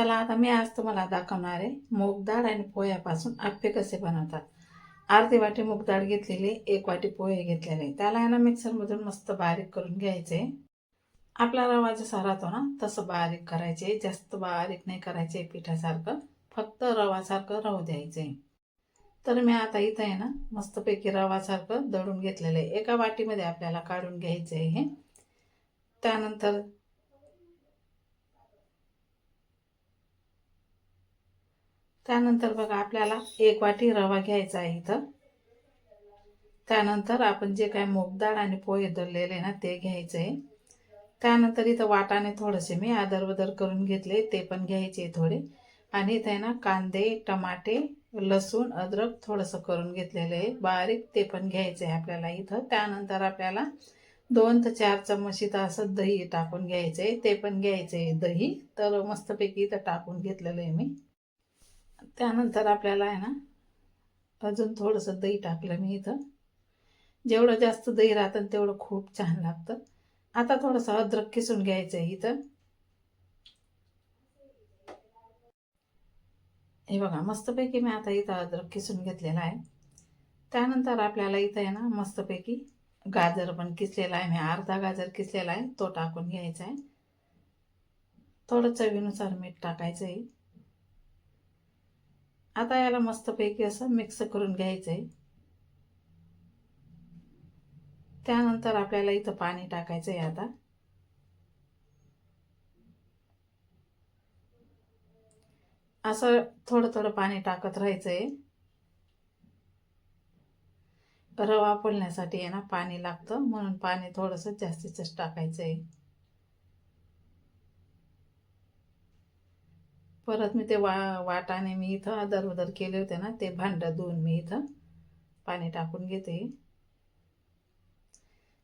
चला आता मी आज तुम्हाला दाखवणार आहे. मूग डाळ आणि पोह्यापासून आप्पे कसे बनवतात. अर्धी वाटी मूग डाळ घेतलेली एक वाटी पोहे घेतलेले. त्याला आहे ना मिक्सरमधून मस्त बारीक करून घ्यायचे. आपला रवा जसा राहतो ना तसं बारीक करायचे. जास्त बारीक नाही करायचे पिठासारखं. फक्त रवासारखं राहू द्यायचे. तर मी आता इथं आहे ना मस्तपैकी रवासारखं दळून घेतलेलं आहे. एका वाटीमध्ये आपल्याला काढून घ्यायचं आहे. हे त्यानंतर त्यानंतर बघा आपल्याला एक वाटी रवा घ्यायचा आहे इथं. त्यानंतर आपण जे काय मूग आणि पोहे दळलेले ना ते घ्यायचं. आहे त्यानंतर इथं वाटाने थोडेसे मी आदरबदर करून घेतले ते पण घ्यायचे थोडे. आणि इथे आहे ना कांदे टमाटे लसूण अद्रक थोडंसं करून घेतलेलं आहे. बारीक ते पण घ्यायचं आहे आपल्याला इथं. त्यानंतर आपल्याला दोन ते चार चम्मच इथं असं दही टाकून घ्यायचं आहे ते पण घ्यायचं आहे दही. तर मस्तपैकी इथं टाकून घेतलेलं आहे मी. त्यानंतर आपल्याला आहे ना अजून थोडंसं दही टाकलं मी इथं. जेवढं जास्त दही राहतं तेवढं खूप छान लागतं. आता थोडंसं अद्रक किसून घ्यायचं आहे इथं. हे बघा मस्तपैकी मी आता इथं अद्रक किसून घेतलेला आहे. त्यानंतर आपल्याला इथं आहे ना मस्तपैकी गाजर पण किसलेला आहे. मी अर्धा गाजर किसलेला आहे तो टाकून घ्यायचा आहे. थोडं चवीनुसार मीठ टाकायचं आहे आता याला मस्तपैकी असं मिक्स करून घ्यायचं आहे त्यानंतर आपल्याला इथं पाणी टाकायचं आहे आता. असं थोडं थोडं पाणी टाकत राहायचं आहे रवा फुलण्यासाठी आहे ना पाणी लागतं म्हणून पाणी थोडंसं जास्तीतच टाकायचं आहे परत मी ते वा वाटाने मी इथं अदरवदर केले होते ना ते भांडं धुवून मी इथं पाणी टाकून घेते.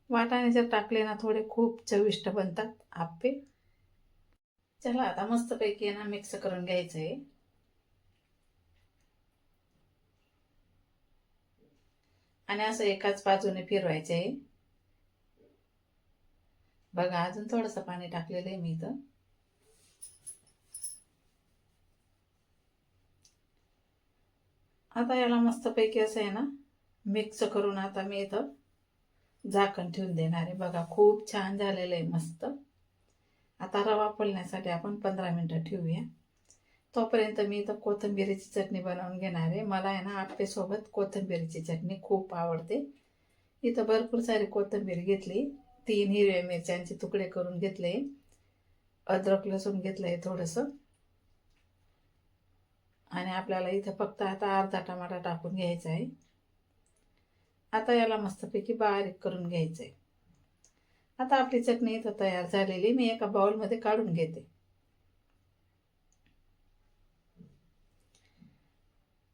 वाटाणे जर टाकले ना थोडे खूप चविष्ट बनतात आप्पे. चला आता मस्तपैकी ना मिक्स करून घ्यायचं आहे आणि असं एकाच बाजूने फिरवायचं आहे बघा अजून थोडंसं पाणी टाकलेलं आहे मी इथं. आता याला मस्तपैकी असं आहे ना मिक्स करून आता मी इथं झाकण ठेवून देणार आहे. बघा खूप छान झालेलं आहे मस्त. आता रवा फुलण्यासाठी आपण पंधरा मिनटं ठेवूया. तोपर्यंत मी इथं कोथिंबिरीची चटणी बनवून घेणार आहे. मला आहे ना आप्पेसोबत कोथिंबिरीची चटणी खूप आवडते. इथं भरपूर सारी कोथिंबीर घेतली. तीन हिरव्या मिरच्यांचे तुकडे करून घेतले. अद्रक लसूण घेतलं आहे थोडंसं. आणि आपल्याला इथं फक्त आता अर्धा टमाटा टाकून घ्यायचा आहे. आता याला मस्तपैकी बारीक करून घ्यायचं आहे. आता आपली चटणी इथं तयार झालेली मी एका बाउलमध्ये काढून घेते.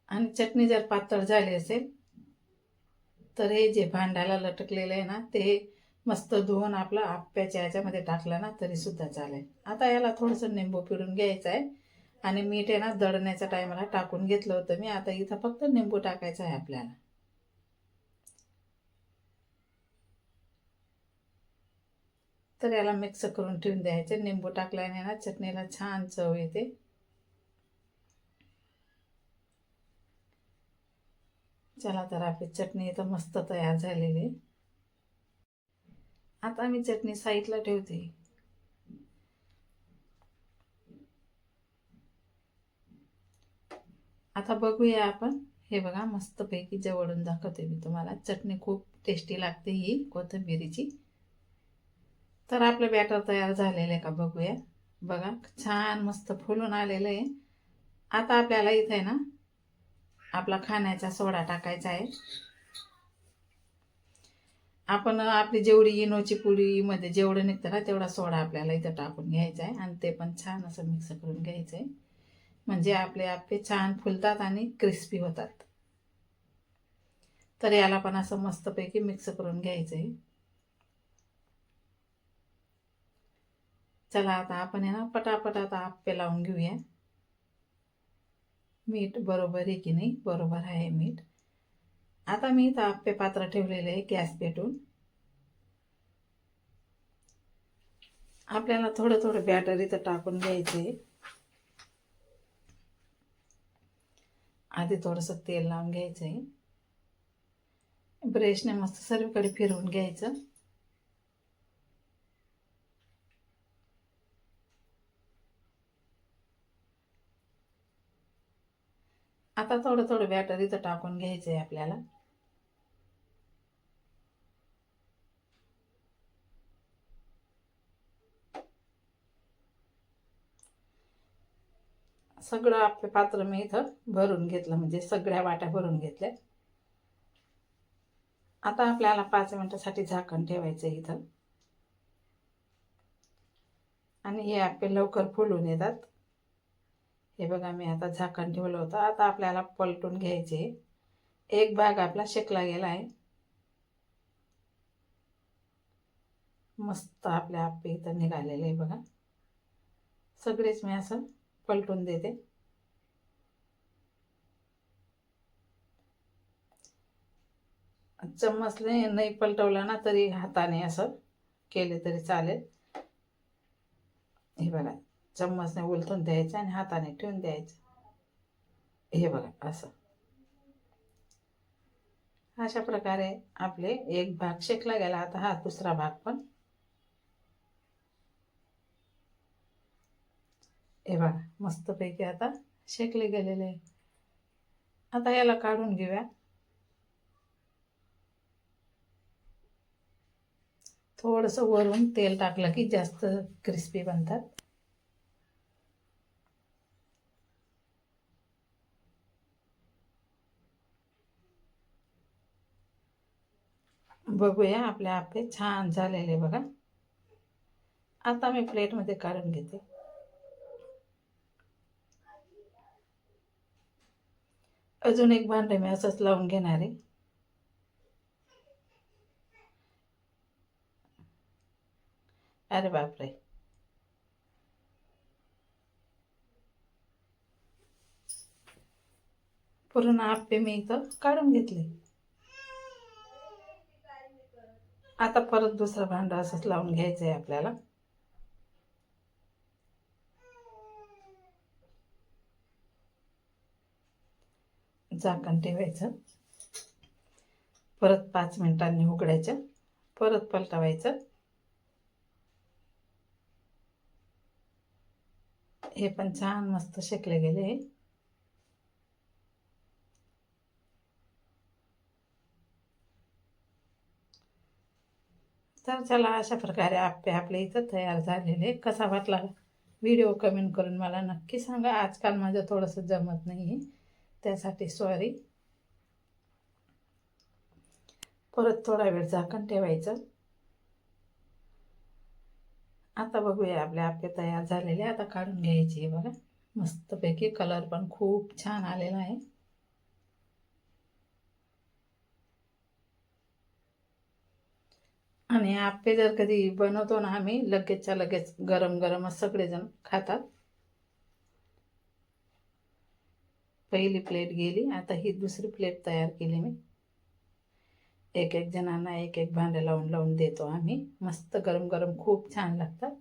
आणि चटणी जर पातळ झाली असेल तर हे जे भांड्याला लटकलेलं आहे ना ते मस्त धुवून आपलं आप्याच्या ह्याच्यामध्ये टाकलं ना तरी सुद्धा चालेल. आता याला थोडंसं निंबू पिळून घ्यायचं आहे. आणि मीठ आहे ना दळण्याच्या टायमाला टाकून घेतलं होतं मी. आता इथं फक्त निंबू टाकायचं आहे आपल्याला. तर याला मिक्स करून ठेवून द्यायचे. निंबू टाकल्याने ना चटणीला छान चव येते. चला तर आपली चटणी इथं मस्त तयार झालेली आता मी चटणी साईडला ठेवते. आता बघूया आपण. हे बघा मस्तपैकी जवळून दाखवते मी तुम्हाला. चटणी खूप टेस्टी लागते ही कोथिंबिरीची. तर आपलं बॅटर तयार झालेलं आहे का बघूया. बघा छान मस्त फुलून आलेलं आहे. आता आपल्याला इथे ना आपला खाण्याचा सोडा टाकायचा आहे. आपण आपली जेवढी इनोची पुडीमध्ये जेवढं निघतं ना तेवढा सोडा आपल्याला इथं टाकून घ्यायचा आहे. आणि ते पण छान असं मिक्स करून घ्यायचं आहे. म्हणजे आपले आपले छान फुलतात आणि क्रिस्पी होतात. तर याला पण असं मस्तपैकी मिक्स करून घ्यायचं आहे चला आता आपण आहे ना पटापट आता आप्पे लावून घेऊया. मीठ बरोबर आहे की नाही? बरोबर आहे मीठ. आता मी इथं आप्पे पात्र ठेवलेलं आहे गॅस पेटून. आपल्याला थोडं थोडं बॅटर इथं टाकून घ्यायचं आहे आधी थोडंसं तेल लावून घ्यायचं आहे ब्रशने मस्त सर्वीकडे फिरवून घ्यायचं. आता थोडं थोडं बॅटर इथं टाकून घ्यायचं आहे आपल्याला. सगळं आपलं पात्र मी इथं भरून घेतलं म्हणजे सगळ्या वाट्या भरून घेतल्या. आता आपल्याला पाच मिनटासाठी झाकण ठेवायचं आहे इथं. आणि हे आपले लवकर फुलून येतात. हे बघा मी आता झाकण ठेवलं होतं. आता आपल्याला पलटून घ्यायचे एक भाग आपला शेकला गेला आहे. मस्त आपल्या आपे इथं निघालेलं आहे बघा. सगळेच मी असं पलटून देते. चम्मचने नाही पलटवलं ना तरी हाताने असं केले तरी चालेल. हे बघा चम्मचने उलथून द्यायचं आणि हाताने ठेवून द्यायचं. हे बघा असं. अशा प्रकारे आपले एक भाग शेकला गेला. आता हा दुसरा भाग पण हे बघा मस्तपैकी आता शेकले गेलेले आहे. आता याला काढून घेऊया. थोडंसं वरून तेल टाकलं की जास्त क्रिस्पी बनतात. बघूया आपले आपे छान झालेले बघा. आता मी प्लेटमध्ये काढून घेते. अजून एक भांडं मी असंच लावून घेणार आहे. अरे बापरे. पूर्ण आपे मी इथं काढून घेतले. आता परत दुसरं भांडं असंच लावून घ्यायचं आहे आपल्याला. झाकण ठेवायचं. परत पाच मिनिटांनी उघडायचं परत पलटवायचं. हे पण छान मस्त शेकले गेले. तर चला अशा प्रकारे आप्पे आपले इथं तयार झालेले. कसा वाटला? व्हिडिओ कमेंट करून मला नक्की सांगा. आजकाल माझं थोडंसं जमत नाही आहे त्यासाठी सॉरी परत थोडा वेळ झाकण ठेवायचं. आता बघूया आपले आप्पे तयार झालेले आता काढून घ्यायचे बघा. मस्तपैकी कलर पण खूप छान आलेला आहे. आणि आप्पे जर कधी बनवतो ना आम्ही लगेचच्या लगेच गरम गरमच सगळेजण खातात. पहिली प्लेट गेली आता ही दुसरी प्लेट तयार केली मी. एक एक जणांना एक एक भांडे लावून लावून देतो आम्ही. मस्त गरम गरम खूप छान लागतात.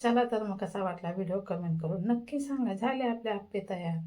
चला तर मग कसा वाटला व्हिडिओ कमेंट करून नक्की सांगा. झाले आपले आप्पे तयार.